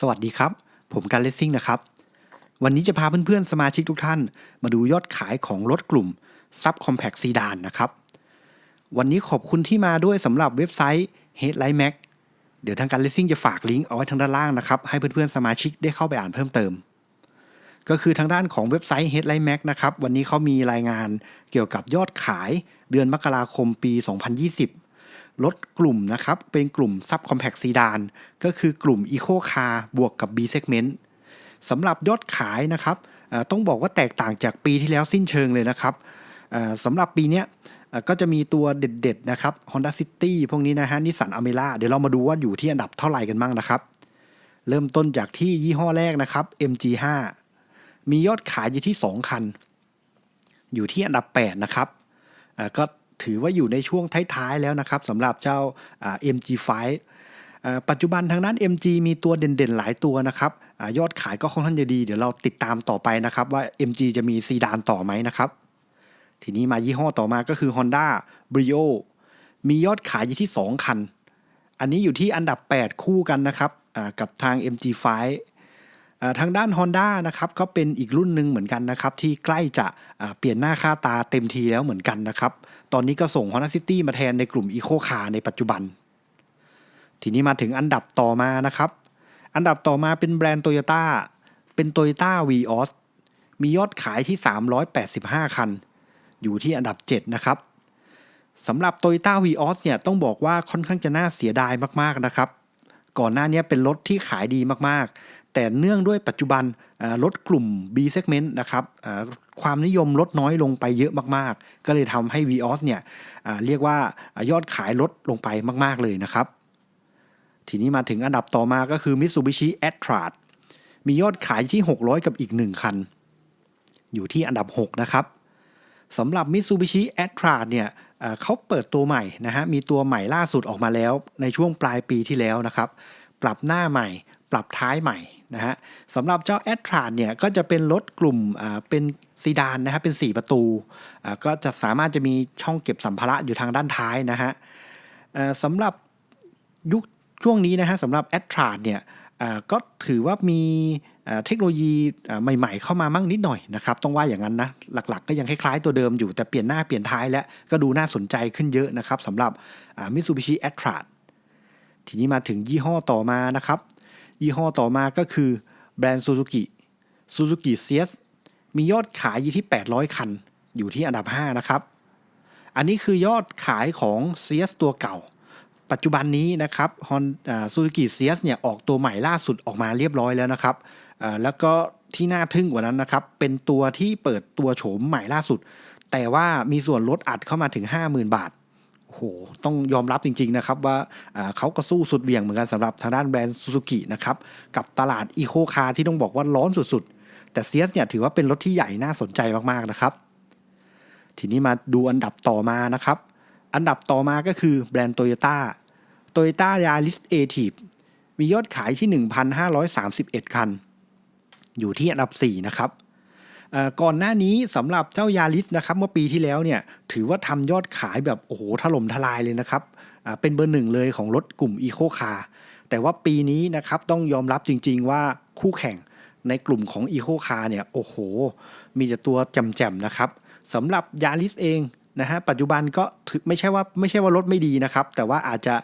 สวัสดีครับ ผมการเลสซิ่งนะครับ วันนี้จะพาเพื่อนๆ สมาชิกทุกท่าน มาดูยอดขายของรถกลุ่ม Subcompact Sedan นะครับ วันนี้ขอบคุณที่มาด้วยสำหรับเว็บไซต์ Headlight Mac เดี๋ยวทางการเลสซิ่งจะฝากลิงก์เอาไว้ทางด้านล่างนะครับ ให้เพื่อนๆ สมาชิกได้เข้าไปอ่านเพิ่มเติม ก็คือทางด้านของเว็บไซต์ Headlight Mac นะครับ วันนี้เขามีรายงานเกี่ยวกับยอดขายเดือนมกราคมปี 2020 รถกลุ่มนะครับ เป็นกลุ่ม Subcompact Sedan ก็คือกลุ่ม Eco Car บวกกับ B Segment สำหรับยอดขายนะครับต้องบอกว่าแตกต่างจากปีที่แล้วสิ้นเชิงเลยนะครับสำหรับปีนี้ก็จะมีตัวเด็ดๆนะครับ Honda City พวกนี้นะฮะนิสสันอเมร่าเดี๋ยวเรามาดูว่าอยู่ที่อันดับเท่าไหร่กันบ้างนะครับ เริ่มต้นจากที่ยี่ห้อแรกนะครับ MG5 มียอดขายอยู่ที่ 2 คัน อยู่ที่อันดับ 8 นะครับก็ ถือว่าอยู่ในช่วงท้ายๆแล้วนะครับสำหรับเจ้า MG5 ปัจจุบันทางด้าน MG มีตัวเด่นๆ หลายตัวนะครับอยอดขายก็ค่อนข้างจะดี เดี๋ยวเราติดตามต่อไปนะครับว่า MG จะมีซีดานต่อไหมนะครับ ทีนี้มายี่ห้อต่อมาก็คือ Honda Brio มียอดขายอยู่ที่ 2 คัน อันนี้อยู่ที่อันดับ 8 คู่กันนะครับกับทาง MG5 ทางด้าน Honda นะครับก็เป็นอีกรุ่นหนึ่งเหมือนกันนะครับที่ใกล้จะเปลี่ยนหน้าค่าตาเต็มทีแล้วเหมือนกันนะครับ ตอนนี้ก็ส่ง Honda City มาแทนในกลุ่ม Eco Car ในปัจจุบัน ทีนี้มาถึงอันดับต่อมานะครับ อันดับต่อมาเป็นแบรนด์ Toyota เป็น Toyota Vios มียอดขายที่ 385 คัน อยู่ที่อันดับ 7 นะครับสำหรับ Toyota Vios เนี่ยต้องบอกว่าค่อนข้างจะน่าเสียดายมากๆนะครับ ก่อนหน้านี้เป็นรถที่ขายดีมากๆ แต่เนื่องด้วยปัจจุบัน อ่ารถกลุ่ม B segment นะครับความนิยมลดน้อยลงไปเยอะมากๆ ก็เลยทำให้ Vios เนี่ยเรียกว่ายอดขายลดลงไปมากๆเลยนะครับ ทีนี้มาถึงอันดับต่อมาก็คือ Mitsubishi a t r a มียอดขายที่ 600 กับอีก 1 คัน อยู่ที่อันดับ 6 นะครับสำหรับ Mitsubishi a t r a เนี่ยเขาเปิดตัวใหม่นะฮะ มีตัวใหม่ล่าสุดออกมาแล้วในช่วงปลายปีที่แล้วนะครับ ปรับหน้าใหม่ ปรับท้ายใหม่ นะฮะสำหรับเจ้า a t r a เนี่ยก็จะเป็นรถกลุ่มเป็นซีดานนะฮะเป็น 4 ประตู ก็จะสามารถจะมีช่องเก็บสัมภาระอยู่ทางด้านท้ายนะฮะสำหรับยุคช่วงนี้นะฮะสำหรับ a t r a เนี่ยก็ถือว่ามีเทคโนโลยีใหม่ ๆ เข้ามามั่งนิดหน่อยนะครับต้องว่าอย่างนั้นนะหลักๆ ก็ยังคล้ายๆตัวเดิมอยู่แต่เปลี่ยนหน้าเปลี่ยนท้ายแล้วก็ดูน่าสนใจขึ้นเยอะนะครับสำหรับอ่า Mitsubishi a t r a ทีนี้มาถึงยี่ห้อต่อมานะครับ ยี่ห้อต่อมาก็คือแบรนด์ Suzuki Suzuki CS มียอดขายอยู่ที่ 800 คัน อยู่ที่อันดับ 5 นะครับ อันนี้คือยอดขายของ CS ตัวเก่า ปัจจุบันนี้นะครับฮอนซูซูกิเซียสเนี่ยออกตัวใหม่ล่าสุดออกมาเรียบร้อยแล้วนะครับ แล้วก็ที่น่าทึ่งกว่านั้นนะครับ เป็นตัวที่เปิดตัวโฉมใหม่ล่าสุด แต่ว่ามีส่วนลดอัดเข้ามาถึง 50,000 บาท โอ้โหต้องยอมรับจริง ๆ นะครับ ว่าเขาก็สู้สุดเหวี่ยงเหมือนกันสำหรับทางด้านแบรนด์ซูซูกินะครับกับตลาดอีโคคาร์ที่ต้องบอกว่าร้อนสุดๆ แต่เซียสเนี่ยถือว่าเป็นรถที่ใหญ่น่าสนใจมากๆนะครับ ทีนี้มาดูอันดับต่อมานะครับ อันดับต่อมาก็คือแบรนด์โตโยต้า Toyota Yaris a t i v มียอดขายที่ 1,531 คัน อยู่ที่อันดับ 4 นะครับ ก่อนหน้านี้สำหรับเจ้ายาริสนะครับเมื่อปีที่แล้วเนี่ยถือว่าทำยอดขายแบบโอ้โหถล่มทลายเลยนะครับเป็นเบอร์หนึ่งเลยของรถกลุ่ม Eco Car แต่ว่าปีนี้นะครับต้องยอมรับจริง ๆ ว่าคู่แข่งในกลุ่มของ Eco Car เนี่ยโอ้โห มีแต่ตัวแจ่มๆนะครับสำหรับยาริสเองนะฮะปัจจุบันก็ไม่ใช่ว่าไม่ใช่ว่ารถไม่ดีนะครับ แต่ว่าอาจจะ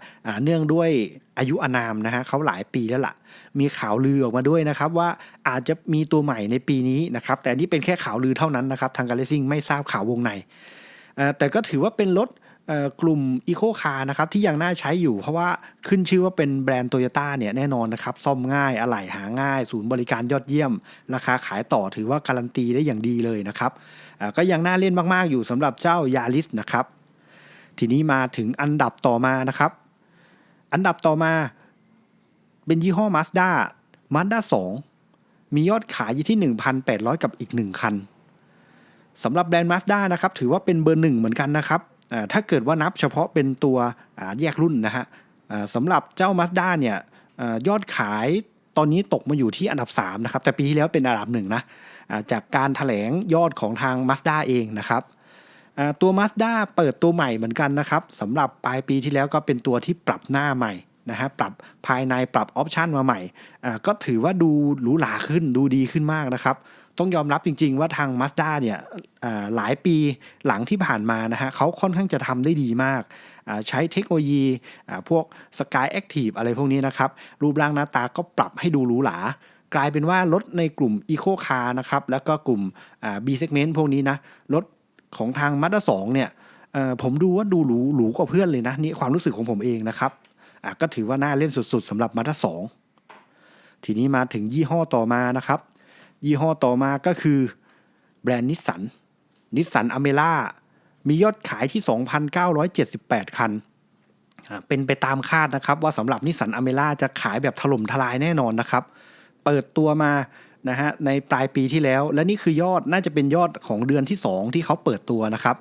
เนื่องด้วย อายุอนามนะฮะเขาหลายปีแล้วล่ะ มีข่าวลือออกมาด้วยนะครับ ว่าอาจจะมีตัวใหม่ในปีนี้นะครับ แต่นี่เป็นแค่ข่าวลือเท่านั้นนะครับ ทางการเลซิ่งไม่ทราบข่าววงในแต่ก็ถือว่าเป็นรถกลุ่มอีโคคาร์นะครับที่ยังน่าใช้อยู่ เพราะว่าขึ้นชื่อว่าเป็นแบรนด์โตโยต้าเนี่ยแน่นอนนะครับ ซ่อมง่ายอะไหล่หาง่าย ศูนย์บริการยอดเยี่ยม ราคาขายต่อถือว่าการันตีได้อย่างดีเลยนะครับก็ยังน่าเล่นมากๆอยู่สำหรับเจ้ายาริสนะครับทีนี้มาถึงอันดับต่อมานะครับ อันดับต่อมา เป็นยี่ห้อ Mazda Mazda 2 มียอดขายอยู่ที่ 1,800 กับอีก 1 คันสำหรับแบรนด์ Mazda นะครับ ถือว่าเป็นเบอร์หนึ่งเหมือนกันนะครับ ถ้าเกิดว่านับเฉพาะเป็นตัวแยกรุ่นนะฮะสำหรับเจ้า Mazda เนี่ยอยอดขายตอนนี้ตกมาอยู่ที่อันดับ 3 นะครับ แต่ปีที่แล้วเป็นอันดับหนึ่งนะจากการถแถลงยอดของทาง Mazda เองนะครับ ตัว Mazda เปิดตัวใหม่เหมือนกันนะครับสำหรับปลายปีที่แล้วก็เป็นตัวที่ปรับหน้าใหม่นะฮะปรับภายในปรับออปชันมาใหม่ก็ถือว่าดูหรูหราขึ้นดูดีขึ้นมากนะครับ ต้องยอมรับจริง ๆ ว่าทาง Mazda เนี่ยหลายปีหลังที่ผ่านมานะฮะเขาค่อนข้างจะทำได้ดีมาก ใช้เทคโนโลยีพวก Sky Active อะไรพวกนี้นะครับ รูปร่างหน้าตาก็ปรับให้ดูหรูหรากลายเป็นว่ารถในกลุ่ม Eco Car นะครับแล้วก็กลุ่ม B segment พวกนี้นะรถ ของทาง Mazda 2เนี่ยผมดูว่าดูหรูหรูกว่าเพื่อนเลยนะนี่ความรู้สึกของผมเองนะครับก็ถือว่าน่าเล่นสุดๆสำหรับ Mazda 2ทีนี้มาถึงยี่ห้อต่อมานะครับ ยี่ห้อต่อมาก็คือแบรนด์นิสสันนิสสันอเมร่ามียอดขายที่ 2,978 คันอ่าเป็นไปตามคาดนะครับ ว่าสำหรับนิสสันอเมร่าจะขายแบบถล่มทลายแน่นอนนะครับ เปิดตัวมา นะฮะในปลายปีที่แล้ว และนี่คือยอดน่าจะเป็นยอดของเดือนที่ 2 ที่เขาเปิดตัวนะครับ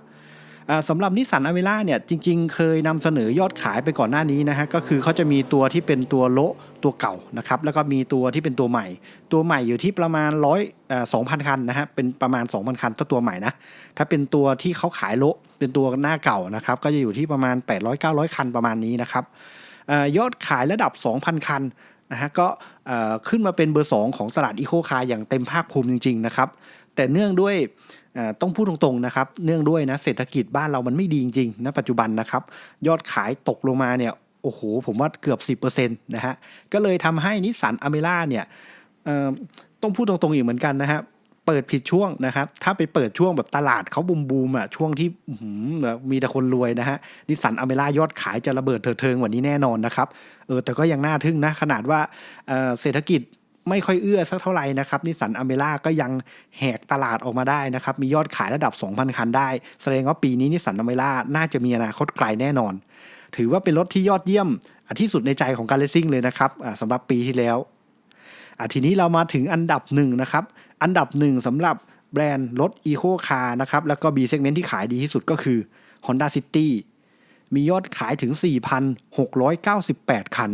สำหรับนิสสันอเมร่าเนี่ยจริงๆ เคยนำเสนอยอดขายไปก่อนหน้านี้นะฮะก็คือเขาจะมีตัวที่เป็นตัวโละตัวเก่านะครับแล้วก็มีตัวที่เป็นตัวใหม่ ตัวใหม่อยู่ที่ประมาณร้อยสองพันคันนะฮะเป็นประมาณ 2,000 คันถ้าตัวใหม่นะถ้าเป็นตัวที่เขาขายโละเป็นตัวหน้าเก่านะครับก็จะอยู่ที่ประมาณ 800-900 คันประมาณนี้นะครับอยอดขายระดับ 2,000 คัน นะฮะก็ขึ้นมาเป็นเบอร์ 2 ของตลาดอีโคคาร์อย่างเต็มภาคภูมิจริง ๆ นะครับ แต่เนื่องด้วยต้องพูดตรงๆนะครับ เนื่องด้วยนะเศรษฐกิจบ้านเรามันไม่ดีจริงๆนะปัจจุบันนะครับ ยอดขายตกลงมาเนี่ยโอ้โห ผมว่าเกือบ 10%นะฮะก็เลยทำให้นิสสันอเมร่าเนี่ยต้องพูดตรงๆอีกเหมือนกันนะครับ ปิดผิดช่วงนะครับ ถ้าไปเปิดช่วงแบบตลาดเขาบูมบูมอะช่วงที่มีแต่คนรวยนะฮะนิสสันอเมร่ายอดขายจะระเบิดเถิดเทิงกว่านี้แน่นอนนะครับเออแต่ก็ยังน่าทึ่งนะขนาดว่าเเศรษฐกิจไม่ค่อยเอื้อสักเท่าไหร่นะครับนิสสันอเมร่าก็ยังแหกตลาดออกมาได้นะครับ มียอดขายระดับ 2,000 คันได้ แสดงว่าปีนี้นิสสันอเมร่าน่าจะมีอนาคตไกลแน่นอน ถือว่าเป็นรถที่ยอดเยี่ยมอที่สุดในใจของการเลสซิ่งเลยนะครับสำหรับปีที่แล้ว อะทีนี้เรามาถึงอันดับหนึ่งนะครับ อันดับหนึ่งสำหรับแบรนด์รถ Eco Car นะครับ แล้วก็ B segment ที่ขายดีที่สุดก็คือ Honda City มียอดขายถึง 4,698 คัน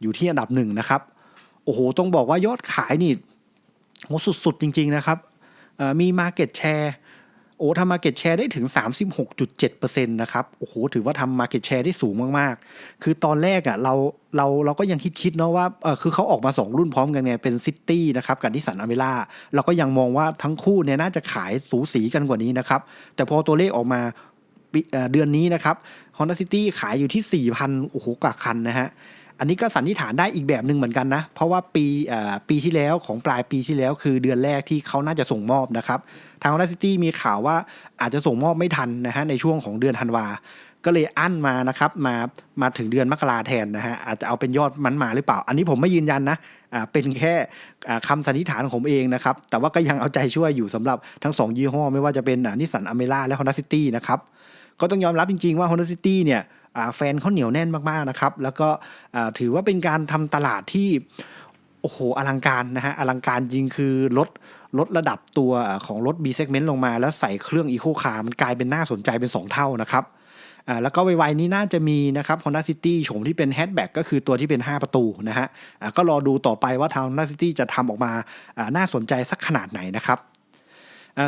อยู่ที่อันดับหนึ่งนะครับ โอ้โห ต้องบอกว่ายอดขายนี่โหสุด ๆ จริง ๆ นะครับมี Market Share โอ้ทำ Market Share ได้ถึง 36.7%นะครับ โอ้โห ถือว่าทำ Market Share ได้สูงมาก ๆ คือตอนแรกอะ่ะเราเราเราก็ยังคิดๆเนาะว่าเออคือเขาออกมา 2 รุ่นพร้อมกันไงเป็นซิตี้นะครับกับนิสสันอเมร่าเราก็ยังมองว่าทั้งคู่เนี่ยน่าจะขายสูสีกันกว่านี้นะครับ แต่พอตัวเลขออกมาเอ่อเดือนนี้นะครับ Honda City ขายอยู่ที่ 4,000 โอ้โหกว่าคันนะฮะ อันนี้ก็สันนิษฐานได้อีกแบบหนึ่งเหมือนกันนะ เพราะว่าปีปีที่แล้วของปลายปีที่แล้ว คือเดือนแรกที่เขาน่าจะส่งมอบนะครับ ทาง Honda City มีข่าวว่าอาจจะส่งมอบไม่ทันนะฮะในช่วงของเดือนธันวา ก็เลยอั้นมานะครับมามาถึงเดือนมกราแทนนะฮะอาจจะเอาเป็นยอดมันมาหรือเปล่า อันนี้ผมไม่ยืนยันนะอ่าเป็นแค่อ่าคำสันนิษฐานของผมเองนะครับ แต่ว่าก็ยังเอาใจช่วยอยู่สำหรับทั้งสองยี่ห้อ ไม่ว่าจะเป็นนิสสันอเมร่าและ Honda City นะครับก็ต้องยอมรับจริงๆว่า Honda City เนี่ย แฟนเขาเหนียวแน่นมากๆนะครับ แล้วก็ถือว่าเป็นการทำตลาดที่โอ้โหอลังการนะฮะอลังการจริงคือลดลดระดับตัวของรถ B segment ลงมา แล้วใส่เครื่อง Eco Car มันกลายเป็นน่าสนใจเป็น 2 เท่านะครับอ่าแล้วก็ไวๆนี้น่าจะมีนะครับ Honda City โฉมที่เป็น hatchback ก็คือตัวที่เป็น 5 ประตูนะฮะอ่าก็รอดูต่อไปว่าทาง Honda City จะทำออกมาอ่าน่าสนใจสักขนาดไหนนะครับ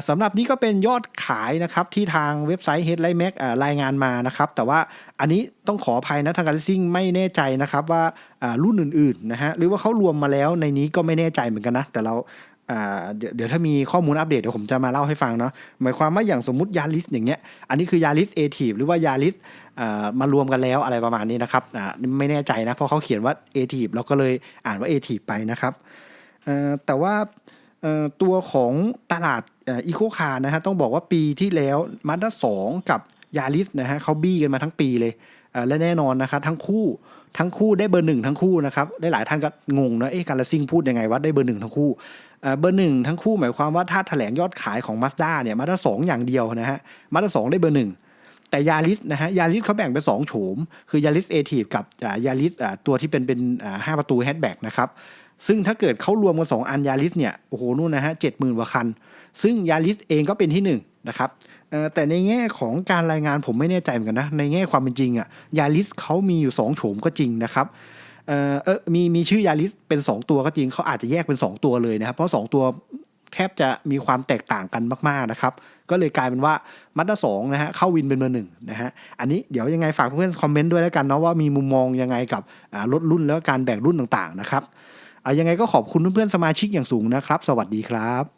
สำหรับนี้ก็เป็นยอดขายนะครับที่ทางเว็บไซต์ Headline Mac รายงานมานะครับแต่ว่าอันนี้ต้องขออภัยนะทางการซิ่งไม่แน่ใจนะครับว่ารุ่นอื่นๆนะฮะหรือว่าเขารวมมาแล้วในนี้ก็ไม่แน่ใจเหมือนกันนะแต่เราเดี๋ยวถ้ามีข้อมูลอัปเดตเดี๋ยวผมจะมาเล่าให้ฟังเนาะหมายความว่าอย่างสมมติยาริสอย่างเงี้ยอันนี้คือยาริสเอทีฟหรือว่ายาริสมารวมกันแล้วอะไรประมาณนี้นะครับไม่แน่ใจนะเพราะเขาเขียนว่าเอทีฟเราก็เลยอ่านว่าเอทีฟไปนะครับแต่ว่าตัวของตลาด อีโคคาร์นะฮะต้องบอกว่าปีที่แล้วมาด้าสองกับยาริสนะฮะเขาบี้กันมาทั้งปีเลยและแน่นอนนะครับทั้งคู่ทั้งคู่ได้เบอร์หนึ่งทั้งคู่นะครับได้หลายท่านก็งงนะเอ๊ะการละซิ่งพูดยังไงว่าได้เบอร์หนึ่งทั้งคู่เอ่อเบอร์หนึ่งทั้งคู่หมายความว่าถ้าแถลงยอดขายของ Mazda เนี่ยมาด้าสองอย่างเดียวนะฮะมาด้าสองได้เบอร์หนึ่ง แต่ยาริสนะฮะยาริสเขาแบ่งเป็นสองโฉม คือยาริสเอทีฟกับยาริสตัวที่เป็นเป็นห้าประตูแฮชแบ็กนะครับซึ่งถ้าเกิดเขารวมกันสองอันยาริสเนี่ยโอ้โหนู่นนะฮะเจ็ดหมื่นกว่าคัน ซึ่งยาริสเองก็เป็นที่หนึ่งนะครับแต่ในแง่ของการรายงานผมไม่แน่ใจเหมือนกันนะในแง่ความเป็นจริงอะยาริสเขามีอยู่สองโฉมก็จริงนะครับเออเออมีมีชื่อยาริสเป็น 2 ตัวก็จริงเขาอาจจะแยกเป็น 2 ตัวเลยนะครับเพราะ 2 ตัว แทบจะมีความแตกต่างกันมากๆนะครับ ก็เลยกลายเป็นว่ามัตตสองนะฮะเข้าวินเป็นเบอร์หนึ่งนะฮะอันนี้เดี๋ยวยังไงฝากเพื่อนๆคอมเมนต์ด้วยแล้วกันเนาะว่ามีมุมมองยังไงกับรถรุ่นแล้วการแบ่งรุ่นต่างๆนะครับอะยังไงก็ขอบคุณเพื่อนๆสมาชิกอย่างสูงนะครับ สวัสดีครับ